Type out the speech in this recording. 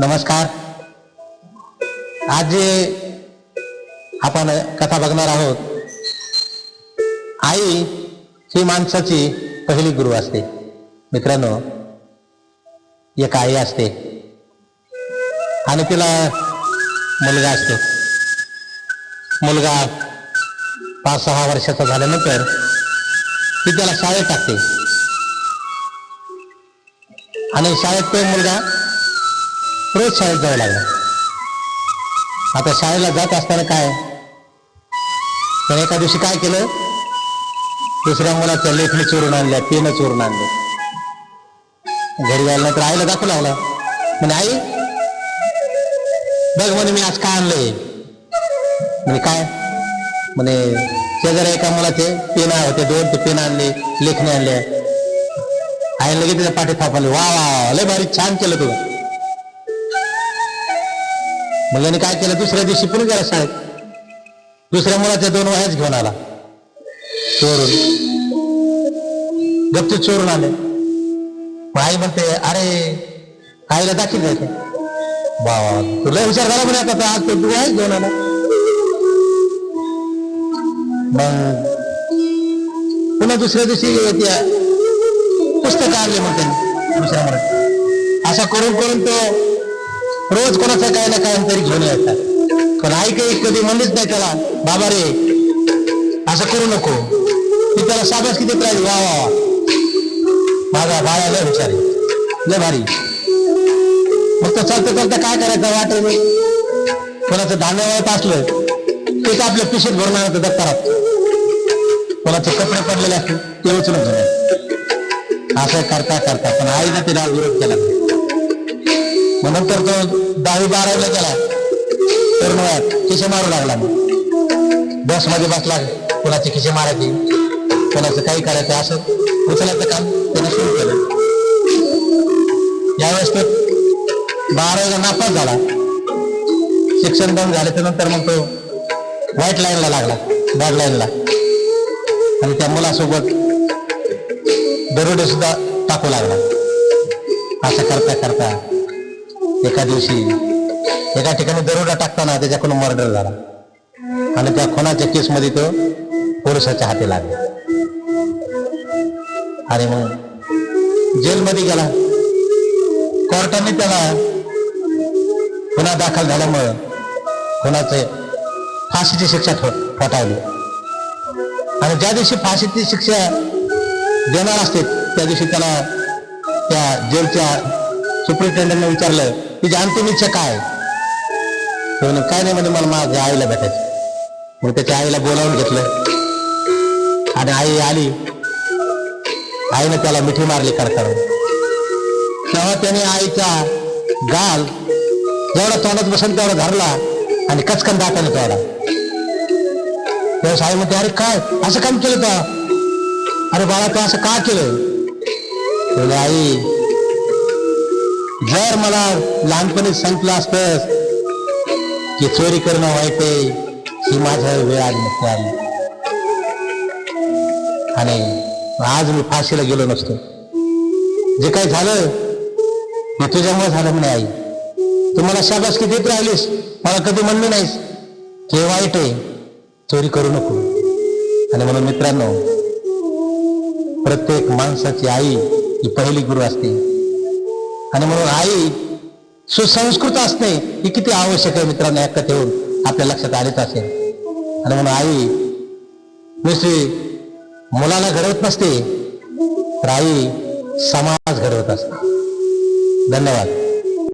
नमस्कार. आज जे आपण कथा बघणार आहोत आई ही माणसाची पहिली गुरु असते. मित्रांनो एक आई असते आणि तिला मुलगा असतो. मुलगा पाच सहा वर्षाचा झाल्यानंतर ती त्याला शाळेत टाकते. आणि शाळेत तो मुलगा रोज शाळेत जायला लागला. आता शाळेला जात असताना काय? तर एका दिवशी काय केलं? दुसऱ्या मुलाच्या लेखणी चोरून आणल्या पेनं चोरून आणले. घरी गेल्यानंतर आईला दाखवू लागला. म्हणे आई बघ म्हणे मी आज काय आणलंय? म्हणे काय? म्हणे शेजारी एका मुलाचे पेन होते दोन ते पेन आणले लेखणी आणले. आईला लगेच त्याच्या पाठी थापले वा वा वा, लय भारी छान केलं तू. मग याने काय केलं? दुसऱ्या दिवशी पुढे गेला शाळेत. दुसऱ्या मुलाच्या दोन वयाच घेऊन आला. चोरून. गपचूप चोरून आले. मग आई म्हणते अरे आईला दाखील द्यायचे बाबा तुला हुशार झाला म्हणे आता आज तो तू आहेच घेऊन आला. मग पुन्हा दुसऱ्या दिवशी त्या पुस्तक आणले मग दुसऱ्या मुलात असं करून करून तो रोज कोणाचं काय ना काय तरी घेऊन यायचा पण आई काही कधी म्हणलीच नाही त्याला बाबा रे असं करू नको. ती त्याला साबास किती राहील वा वा वा. माझा बाळाला लय लय भारी. मग तो चालतं चालतं काय करायचं वाटत कोणाचं धान्य वळत असलं ते तर आपल्या पिशीत भरून आणतं दप्तरात. कोणाचे कपडे पडलेले असतील ते उचलून घेऊन असं करता करता पण आईनं तिला विरोध केला. मग नंतर तो दहावी बारावीला गेला. तरुण वयात खिसे मारू लागला मग. बसमध्ये बसला कोणाचे खिसे मारायचे कोणाचं काही करायचं असं उचलायचं काम त्याने सुरू केलं. यावेळेस तो बारावीला नापास झाला. शिक्षण बंद झाल्याच्यानंतर मग तो व्हाईट लाईनला लागला बॅड लाईनला आणि त्या मुलासोबत दरोडे सुद्धा टाकू लागला. असं करता करता एका दिवशी एका ठिकाणी दरोडा टाकताना त्याच्याकडून मर्डर झाला. आणि त्या खुनाच्या केसमध्ये तो पोलिसाच्या हाती लागला. आणि मग जेलमध्ये गेला. कोर्टाने त्याला गुन्हा दाखल झाल्यामुळं खुनाचे फाशीची शिक्षा ठो- ठोठावली आणि ज्या दिवशी फाशीची शिक्षा देणार असते त्या दिवशी त्याला त्या जेलच्या सुप्रिटेंडंटने विचारलं तुझी अंतिम इच्छा काय? हो तो काय नाही म्हणजे मला माझ्या आईला भेटायचं. मग त्याच्या आईला बोलावून घेतलं. आणि आई आली. आईने त्याला मिठी मारली कडकड तेव्हा त्याने आईचा गाल जेवढा तोंडात बसेल तेवढा धरला आणि कचकन दाताने तोडा तेव्हा आई म्हणते अरे काय? असं काम केलं तर? अरे बाळा तू असं का केलं? आई जर मला लहानपणी सांगितलं असतं की चोरी करणं वाईट आहे ही माझ्या वेळ आली नसते आली. आणि आज मी फाशीला गेलो नसतो. जे काही झालं हे तुझ्यामुळे झालं म्हणे आई. तू मला शाबासकी देत राहिलीस मला कधी म्हणली नाहीस. की हे वाईट आहे चोरी करू नको. आणि म्हणून मित्रांनो प्रत्येक माणसाची आई ही पहिली गुरु असते. आणि म्हणून आई सुसंस्कृत असणे ही किती आवश्यक आहे मित्रांनो या कथेवरून आपल्या लक्षात आलेच असेल. आणि म्हणून आई नुसती मुलाला घडवत नसते तर आई समाज घडवत असते. धन्यवाद.